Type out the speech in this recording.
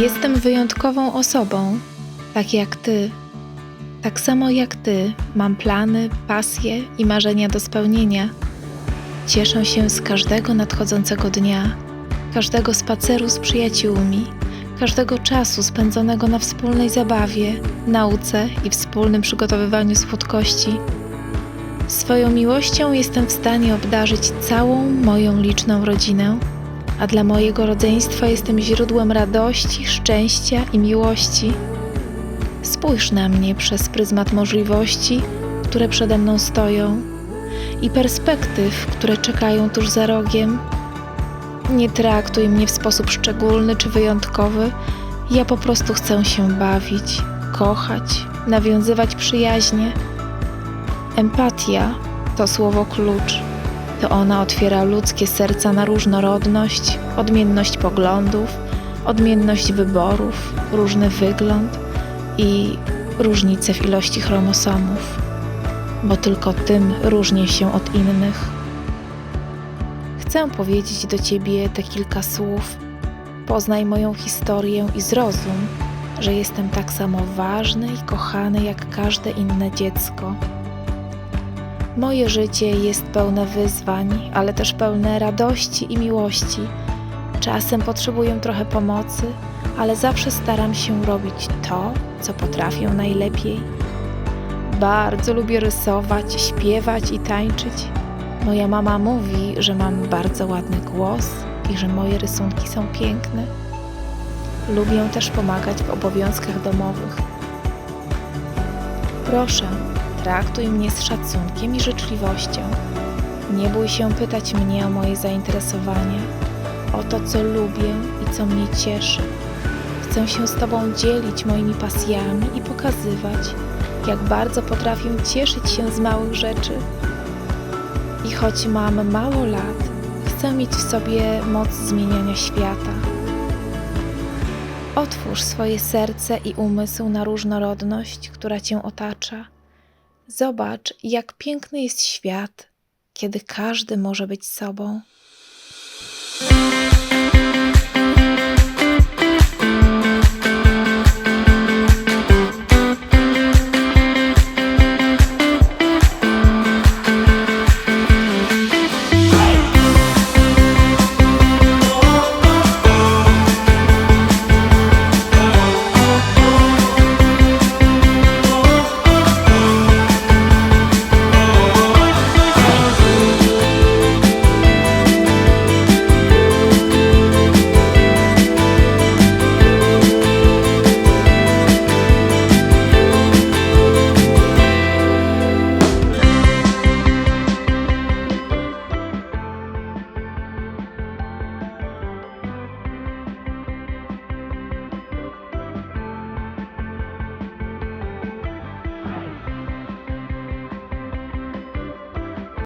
Jestem wyjątkową osobą, tak jak ty. Tak samo jak ty, mam plany, pasje i marzenia do spełnienia. Cieszę się z każdego nadchodzącego dnia, każdego spaceru z przyjaciółmi, każdego czasu spędzonego na wspólnej zabawie, nauce i wspólnym przygotowywaniu słodkości. Swoją miłością jestem w stanie obdarzyć całą moją liczną rodzinę, a dla mojego rodzeństwa jestem źródłem radości, szczęścia i miłości. Spójrz na mnie przez pryzmat możliwości, które przede mną stoją i perspektyw, które czekają tuż za rogiem. Nie traktuj mnie w sposób szczególny czy wyjątkowy. Ja po prostu chcę się bawić, kochać, nawiązywać przyjaźnie. Empatia to słowo klucz. To ona otwiera ludzkie serca na różnorodność, odmienność poglądów, odmienność wyborów, różny wygląd i różnice w ilości chromosomów, bo tylko tym różnię się od innych. Chcę powiedzieć do Ciebie te kilka słów. Poznaj moją historię i zrozum, że jestem tak samo ważny i kochany jak każde inne dziecko. Moje życie jest pełne wyzwań, ale też pełne radości i miłości. Czasem potrzebuję trochę pomocy, ale zawsze staram się robić to, co potrafię najlepiej. Bardzo lubię rysować, śpiewać i tańczyć. Moja mama mówi, że mam bardzo ładny głos i że moje rysunki są piękne. Lubię też pomagać w obowiązkach domowych. Proszę, traktuj mnie z szacunkiem i życzliwością. Nie bój się pytać mnie o moje zainteresowania, o to, co lubię i co mnie cieszy. Chcę się z Tobą dzielić moimi pasjami i pokazywać, jak bardzo potrafię cieszyć się z małych rzeczy. I choć mam mało lat, chcę mieć w sobie moc zmieniania świata. Otwórz swoje serce i umysł na różnorodność, która Cię otacza. Zobacz, jak piękny jest świat, kiedy każdy może być sobą.